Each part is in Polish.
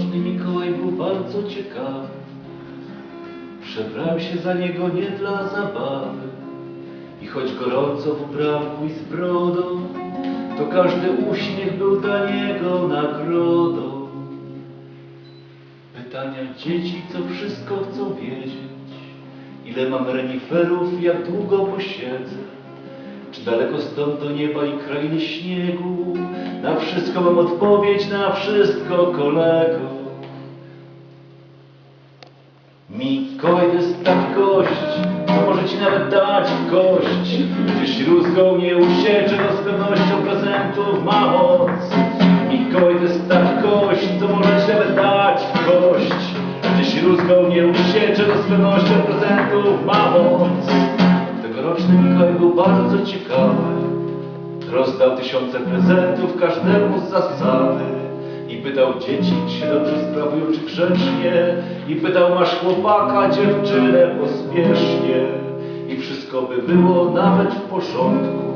Tegoroczny Mikołaj był bardzo ciekawy. Przebrał się za niego nie dla zabawy. I choć gorąco w ubranku i z brodą, to każdy uśmiech był dla niego nagrodą. Pytania dzieci, co wszystko chcą wiedzieć. Ile mam reniferów, jak długo posiedzę. Czy daleko stąd do nieba i krainy śniegu? Na wszystko mam odpowiedź, na wszystko kolego. Mikołaj to jest taki gość, co może ci nawet dać kość. Gdzie śluzgą nie usiecze, to z pewnością prezentów ma moc. Mikołaj to jest taki gość, co może ci nawet dać kość. Gdzie śluzgą nie usiecze, to z pewnością prezentów ma moc. Tegoroczny Mikołaj był bardzo ciekawy. Rozdał tysiące prezentów każdemu z zasady. I pytał dzieci, czy się dobrze sprawują, czy grzecznie. I pytał, masz chłopaka, dziewczynę, pospiesznie. I wszystko by było nawet w porządku.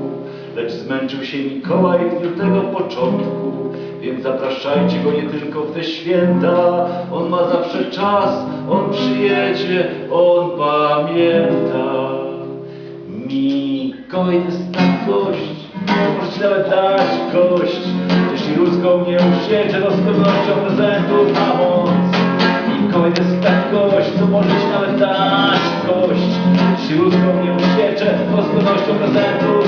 Lecz zmęczył się Mikołaj w dniu tego początku. Więc zapraszajcie go nie tylko w te święta. On ma zawsze czas, on przyjedzie, on pamięta. Mikołaj jest tak gość, nawet dać kość. Jeśli ruską nie usiecze, to z pewnością prezentów ma moc. Jest tak gość, co może ci nawet dać kość. Jeśli ruską nie usiecze, to z pewnością prezentów